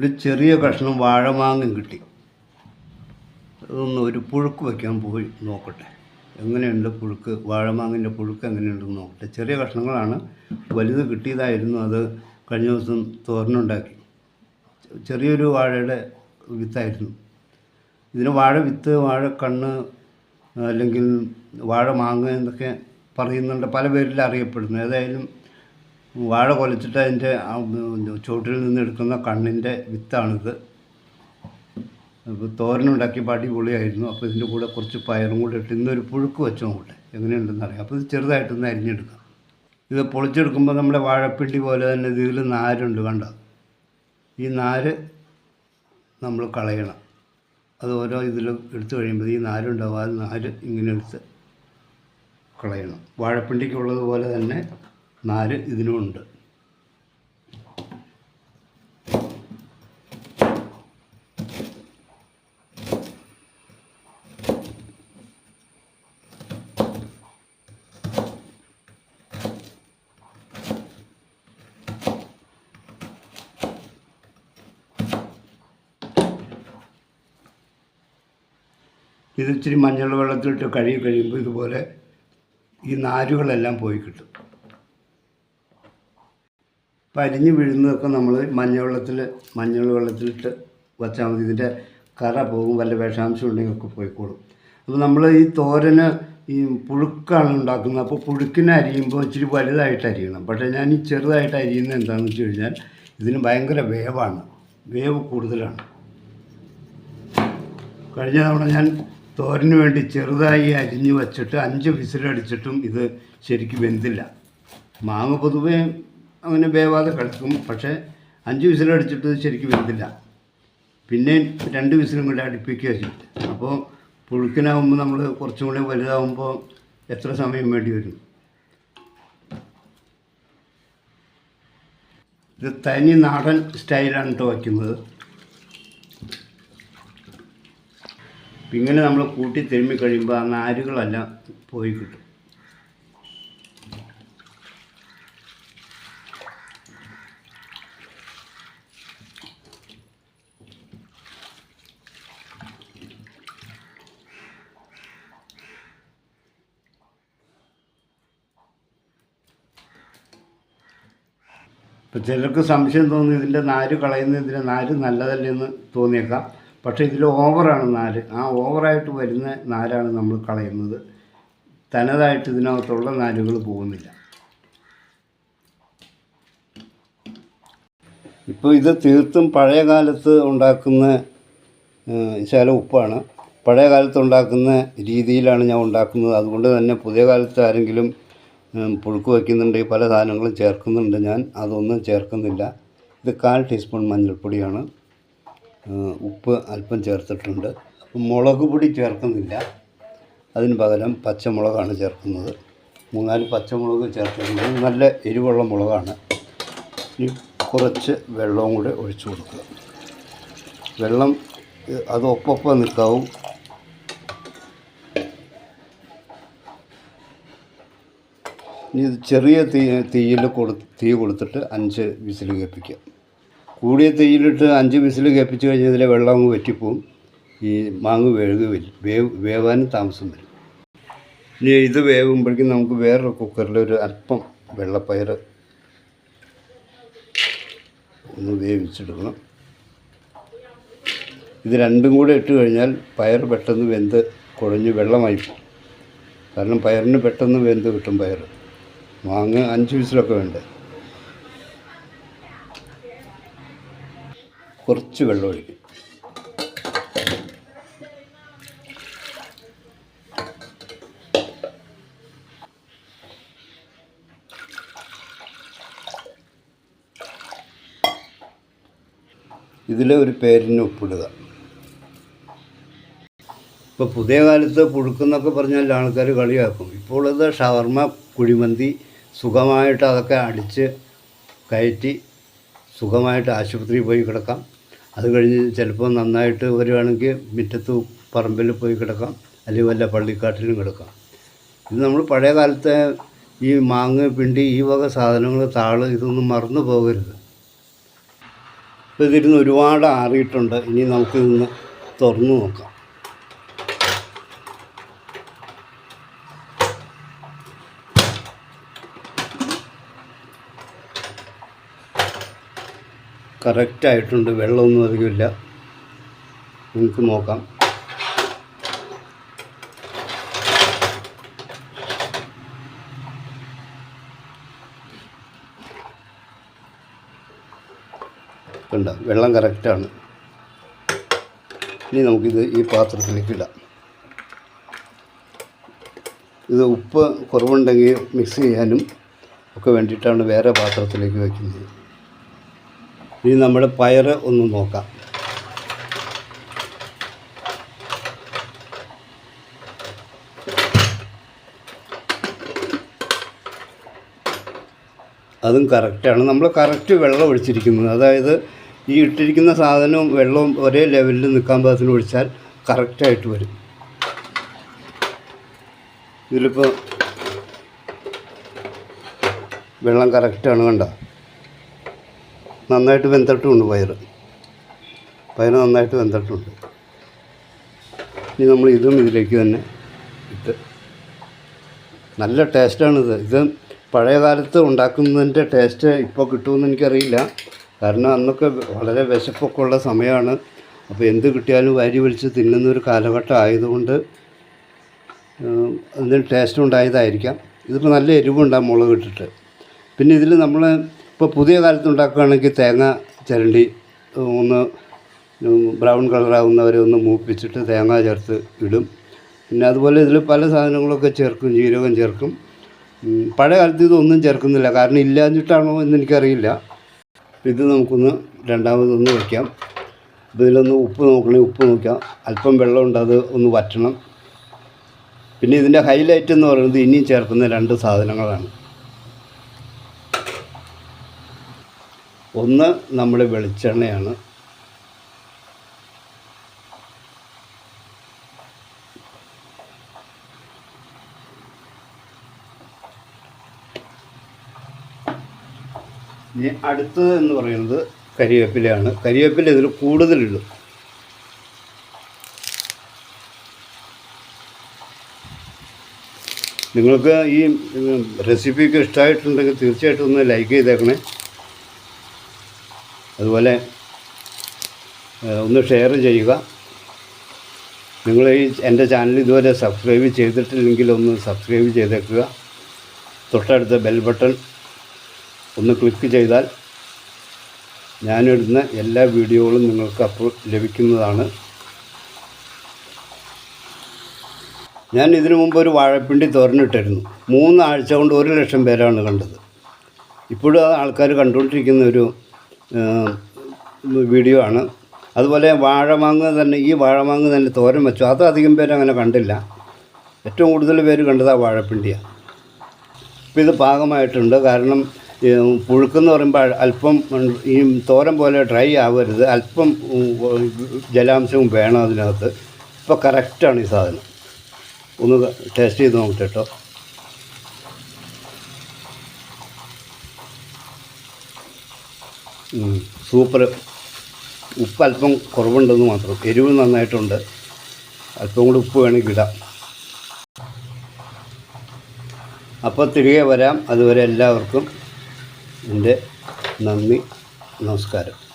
ഒരു ചെറിയ കഷ്ണം വാഴമാങ്ങും കിട്ടി. അതൊന്ന് ഒരു പുഴുക്ക് വയ്ക്കാൻ പോയി നോക്കട്ടെ. എങ്ങനെയുണ്ട് പുഴുക്ക്? വാഴമാങ്ങിന്റെ പുഴുക്ക് എങ്ങനെയുണ്ടെന്ന് നോക്കട്ടെ. ചെറിയ കഷ്ണങ്ങളാണ്. വലുത് കിട്ടിയതായിരുന്നു. അത് കഴിഞ്ഞ ദിവസം തോരനുണ്ടാക്കി. ചെറിയൊരു വാഴയുടെ വിത്തായിരുന്നു. ഇതിന് വാഴ വിത്ത് വാഴ കണ്ണ് അല്ലെങ്കിൽ വാഴ മാങ്ങ എന്നൊക്കെ പറയുന്നുണ്ട്. പല പേരിൽ അറിയപ്പെടുന്നു. ഏതായാലും വാഴ കൊലച്ചിട്ട് അതിന്റെ ചുവട്ടിൽ നിന്ന് എടുക്കുന്ന കണ്ണിന്റെ വിത്താണിത്. അപ്പോൾ തോരനുണ്ടാക്കിയപ്പോൾ അടിപൊളിയായിരുന്നു അപ്പോൾ ഇതിന്റെ കൂടെ കുറച്ച് പയറും കൂടെ ഇട്ട് ഇന്നൊരു പുഴുക്ക് വെച്ച് നോക്കട്ടെ എങ്ങനെയുണ്ടെന്ന് അറിയാം. അപ്പോൾ ഇത് ചെറുതായിട്ടൊന്ന് അരിഞ്ഞെടുക്കാം. ഇത് പൊളിച്ചെടുക്കുമ്പോൾ നമ്മുടെ വാഴപ്പിണ്ടി പോലെ തന്നെ ഇതിൽ നാരുണ്ട് കണ്ട? ഈ നാര് നമ്മൾ കളയണം. അത് ഓരോ ഇതിൽ എടുത്തു കഴിയുമ്പോൾ ഈ നാരുണ്ടാവും. ആ നാര് ഇങ്ങനെ എടുത്ത് കളയണം. വാഴപ്പിണ്ടിക്കുള്ളതുപോലെ തന്നെ നാര് ഇതിനുമുണ്ട്. ഇത് ഇച്ചിരി മഞ്ഞൾ വെള്ളത്തിലിട്ട് കഴുകി കഴിയുമ്പോൾ ഇതുപോലെ ഈ നാരുകളെല്ലാം പോയി കിട്ടും. അരിഞ്ഞ് വീഴുന്നതൊക്കെ നമ്മൾ മഞ്ഞവെള്ളത്തിൽ മഞ്ഞൾ വെള്ളത്തിലിട്ട് വച്ചാൽ മതി. ഇതിന്റെ കറ പോകും വല്ല വിഷാംശം ഉണ്ടെങ്കിൽ ഒക്കെ പോയിക്കോളും. അപ്പോൾ നമ്മൾ ഈ തോരന് ഈ പുഴുക്കാണ് ഉണ്ടാക്കുന്നത്. അപ്പോൾ പുഴുക്കിനെ അരിയുമ്പോൾ ഇച്ചിരി വലുതായിട്ട് അരിയണം. പക്ഷേ ഞാൻ ഈ ചെറുതായിട്ട് അരിയുന്നത് എന്താണെന്ന് വെച്ച് കഴിഞ്ഞാൽ ഇതിന് ഭയങ്കര വേവാണ്. വേവ് കൂടുതലാണ്. കഴിഞ്ഞ തവണ ഞാൻ തോരന് വേണ്ടി ചെറുതായി അരിഞ്ഞു വച്ചിട്ട് അഞ്ച് വിസിലടിച്ചിട്ടും ഇത് ശരിക്കും വെന്തില്ല. മാങ്ങ പൊതുവേ അങ്ങനെ വേവാതെ കിടക്കും പക്ഷേ അഞ്ച് വിസിലടിച്ചിട്ട് ശരിക്കും വരുന്നില്ല. പിന്നെ രണ്ട് വിസിലും കൂടി അടുപ്പിക്കുക ചെയ്തിട്ട് അപ്പോൾ പുഴുക്കിനാവുമ്പോൾ നമ്മൾ കുറച്ചും കൂടി വലുതാവുമ്പോൾ എത്ര സമയം വേണ്ടി വരും? ഇത് തനി നാടൻ സ്റ്റൈലാണ് കേട്ടോ വയ്ക്കുന്നത്. ഇങ്ങനെ നമ്മൾ കൂട്ടി തിരുമ്മി കഴിയുമ്പോൾ ആ നാരുകളെല്ലാം പോയി കിട്ടും. ഇപ്പം ചിലർക്ക് സംശയം തോന്നി ഇതിന്റെ നാര് കളയുന്നതിന്റെ നാര് നല്ലതല്ലെന്ന് തോന്നിയേക്കാം. പക്ഷേ ഇതിൽ ഓവറാണ് നാര്. ആ ഓവറായിട്ട് വരുന്ന നാരാണ് നമ്മൾ കളയുന്നത്. തനതായിട്ട് ഇതിനകത്തുള്ള നാരുകൾ പോകുന്നില്ല. ഇപ്പോൾ ഇത് തീർത്തും പഴയ കാലത്ത് ഉണ്ടാക്കുന്ന ശാല ഉപ്പാണ്. പഴയ കാലത്ത് ഉണ്ടാക്കുന്ന രീതിയിലാണ് ഞാൻ ഉണ്ടാക്കുന്നത്. അതുകൊണ്ട് തന്നെ പുതിയ കാലത്ത് ആരെങ്കിലും പുഴുക്ക് വയ്ക്കുന്നുണ്ട് പല സാധനങ്ങളും ചേർക്കുന്നുണ്ട്. ഞാൻ അതൊന്നും ചേർക്കുന്നില്ല. ഇത് കാൽ ടീസ്പൂൺ മഞ്ഞൾപ്പൊടിയാണ്. ഉപ്പ് അല്പം ചേർത്തിട്ടുണ്ട്. മുളക് പൊടി ചേർക്കുന്നില്ല. അതിന് പകരം പച്ചമുളകാണ് ചേർക്കുന്നത്. മൂന്നാൽ പച്ചമുളക് ചേർത്തിട്ടുണ്ട്. നല്ല എരിവുള്ള മുളകാണ്. ഇനി കുറച്ച് വെള്ളവും കൂടെ ഒഴിച്ചു കൊടുക്കുക. വെള്ളം അത് ഒപ്പം നിൽക്കാവും. ഇനി ഇത് ചെറിയ തീ തീയിൽ കൊടു തീ കൊടുത്തിട്ട് അഞ്ച് വിസിൽ കേൾപ്പിക്കുക. കൂടിയ തീയിലിട്ട് അഞ്ച് വിസിൽ കേൾപ്പിച്ച് കഴിഞ്ഞാൽ ഇതിലെ വെള്ളം അങ്ങ് വറ്റിപ്പോവും. ഈ മാങ്ങ വേകുകയില്ല വേവ് വേവാനും താമസം വരും. ഇനി ഇത് വേവുമ്പോഴേക്കും നമുക്ക് വേറൊരു കുക്കറിൽ ഒരു അല്പം വെള്ളപ്പയർ ഒന്ന് വേവിച്ചെടുക്കണം. ഇത് രണ്ടും കൂടെ ഇട്ട് കഴിഞ്ഞാൽ പയർ പെട്ടെന്ന് വെന്ത് കുഴഞ്ഞ് വെള്ളമായി പോകും. കാരണം പയറിന് പെട്ടെന്ന് വെന്ത് കിട്ടും പയർ മാങ്ങ അഞ്ച് വിസിലൊക്കെ വേണ്ടേ? കുറച്ച് വെള്ളം ഒഴിക്കും. ഇതിൽ ഒരു പേരിന് ഉപ്പിടുക. ഇപ്പോൾ പുതിയ കാലത്ത് പുഴുക്കെന്നൊക്കെ പറഞ്ഞാൽ ആൾക്കാർ കളിയാക്കും. ഇപ്പോൾ ഉള്ളത് ഷവർമ്മ കുഴിമന്തി സുഖമായിട്ട് അതൊക്കെ അടിച്ച് കയറ്റി സുഖമായിട്ട് ആശുപത്രിയിൽ പോയി കിടക്കാം. അത് കഴിഞ്ഞ് ചിലപ്പോൾ നന്നായിട്ട് വരുവാണെങ്കിൽ മുറ്റത്ത് പറമ്പിൽ പോയി കിടക്കാം. അല്ലെങ്കിൽ വല്ല പള്ളിക്കാട്ടിലും കിടക്കാം. ഇത് നമ്മൾ പഴയ കാലത്തെ ഈ മാങ്ങ പിണ്ടി ഈ വക സാധനങ്ങൾ താൾ ഇതൊന്നും മറന്നു പോകരുത്. ഇപ്പോൾ ഇതിരുന്ന് ഒരുപാട് ആറിയിട്ടുണ്ട്. ഇനി നമുക്കിതൊന്ന് തുറന്നു നോക്കാം. കറക്റ്റായിട്ടുണ്ട്. വെള്ളമൊന്നും അധികമില്ല. നമുക്ക് നോക്കാം. കണ്ട? വെള്ളം കറക്റ്റാണ്. ഇനി നമുക്കിത് ഈ പാത്രത്തിലേക്ക് ഇടാം. ഇത് ഉപ്പ് കുറവുണ്ടെങ്കിൽ മിക്സ് ചെയ്യാനും ഒക്കെ വേണ്ടിയിട്ടാണ് വേറെ പാത്രത്തിലേക്ക് വയ്ക്കുന്നത് ഇനി നമ്മൾ പയർ ഒന്ന് നോക്കാം. അതും കറക്റ്റാണ് നമ്മൾ കറക്റ്റ് വെള്ളം ഒഴിച്ചിരിക്കുന്നത് അതായത് ഈ ഇട്ടിരിക്കുന്ന സാധനവും വെള്ളവും ഒരേ ലെവലിൽ നിൽക്കാൻ പാകത്തിന് ഒഴിച്ചാൽ കറക്റ്റായിട്ട് വരും. ഇതിലിപ്പോൾ വെള്ളം കറക്റ്റാണ് കണ്ട? നന്നായിട്ട് വെന്തട്ടുമുണ്ട് പയർ പയർ നന്നായിട്ട് വെന്തിട്ടുണ്ട്. ഇനി നമ്മൾ ഇതും ഇതിലേക്ക് തന്നെ ഇട്ട്. നല്ല ടേസ്റ്റാണിത്. ഇത് പഴയ കാലത്ത് ഉണ്ടാക്കുന്നതിന്റെ ടേസ്റ്റ് ഇപ്പോൾ കിട്ടുമെന്ന് എനിക്കറിയില്ല. കാരണം അന്നൊക്കെ വളരെ വിശപ്പൊക്കെ ഉള്ള സമയമാണ്. അപ്പോൾ എന്ത് കിട്ടിയാലും വാരി വലിച്ച് തിന്നുന്നൊരു കാലഘട്ടം ആയതുകൊണ്ട് അതിന് ടേസ്റ്റ് ഉണ്ടായതായിരിക്കാം. ഇതിപ്പോൾ നല്ല എരിവുണ്ടാകും മുളക് ഇട്ടിട്ട്. പിന്നെ ഇതിൽ നമ്മൾ ഇപ്പോൾ പുതിയ കാലത്ത് ഉണ്ടാക്കുകയാണെങ്കിൽ തേങ്ങ ചിരണ്ടി ഒന്ന് ബ്രൗൺ കളറാവുന്നവരെ ഒന്ന് മൂപ്പിച്ചിട്ട് തേങ്ങ ചേർത്ത് ഇടും. പിന്നെ അതുപോലെ ഇതിൽ പല സാധനങ്ങളൊക്കെ ചേർക്കും ജീരകം ചേർക്കും. പഴയ കാലത്ത് ഇതൊന്നും ചേർക്കുന്നില്ല. കാരണം ഇല്ലാഞ്ഞിട്ടാണോ എന്ന് എനിക്കറിയില്ല ഇത് നമുക്കൊന്ന് രണ്ടാമതൊന്ന് വയ്ക്കാം ഇതിലൊന്ന് ഉപ്പ് നോക്കണേ ഉപ്പ് നോക്കാം. അല്പം വെള്ളമുണ്ട് അത് ഒന്ന് വറ്റണം. പിന്നെ ഇതിന്റെ ഹൈലൈറ്റ് എന്ന് പറയുന്നത് ഇനിയും ചേർക്കുന്ന രണ്ട് സാധനങ്ങളാണ്. ഒന്ന് നമ്മുടെ വെളിച്ചെണ്ണയാണ്. ഇനി അടുത്തത് എന്ന് പറയുന്നത് കരിവേപ്പിലയാണ്. കരിവേപ്പില ഇതിൽ കൂടുതലിടും. നിങ്ങൾക്ക് ഈ റെസിപ്പിക്ക് ഇഷ്ടമായിട്ടുണ്ടെങ്കിൽ തീർച്ചയായിട്ടും ഒന്ന് ലൈക്ക് ചെയ്തേക്കണേ. അതുപോലെ ഒന്ന് ഷെയർ ചെയ്യുക. നിങ്ങൾ ഈ എന്റെ ചാനൽ ഇതുവരെ സബ്സ്ക്രൈബ് ചെയ്തിട്ടില്ലെങ്കിൽ ഒന്ന് സബ്സ്ക്രൈബ് ചെയ്തേക്കുക. തൊട്ടടുത്ത ബെൽ ബട്ടൺ ഒന്ന് ക്ലിക്ക് ചെയ്താൽ ഞാനിടുന്ന എല്ലാ വീഡിയോകളും നിങ്ങൾക്ക് അപ്പോൾ ലഭിക്കുന്നതാണ്. ഞാൻ ഇതിനു മുമ്പ് ഒരു വാഴപ്പിണ്ടി തോരനിട്ടിരുന്നു. മൂന്നാഴ്ച കൊണ്ട് ഒരു ലക്ഷം പേരാണ് കണ്ടത്. ഇപ്പോഴും ആൾക്കാർ കണ്ടുകൊണ്ടിരിക്കുന്ന ഒരു വീഡിയോ ആണ്. അതുപോലെ വാഴമാങ്ങ തന്നെ ഈ വാഴമാങ്ങ തന്നെ തോരൻ വെച്ചു. അത് അധികം പേര് അങ്ങനെ കണ്ടില്ല. ഏറ്റവും കൂടുതൽ പേര് കണ്ടത് ആ വാഴപ്പിണ്ടിയാണ് അപ്പോൾ ഇത് പാകമായിട്ടുണ്ട്. കാരണം പുഴുക്കെന്ന് പറയുമ്പോൾ അല്പം ഈ തോരൻ പോലെ ഡ്രൈ ആവരുത്. അല്പം ജലാംശവും വേണം അതിനകത്ത്. ഇപ്പോൾ കറക്റ്റാണ് ഈ സാധനം. ഒന്ന് ടേസ്റ്റ് ചെയ്ത് നോക്കട്ടെ കേട്ടോ സൂപ്പർ. ഉപ്പ് അല്പം കുറവുണ്ടെന്ന് മാത്രം. എരിവ് നന്നായിട്ടുണ്ട്. അല്പം കൂടി ഉപ്പ് വേണമെങ്കിൽ ഇടാം. അപ്പോൾ തിരികെ വരാം. അതുവരെ എല്ലാവർക്കും എന്റെ നന്ദി നമസ്കാരം.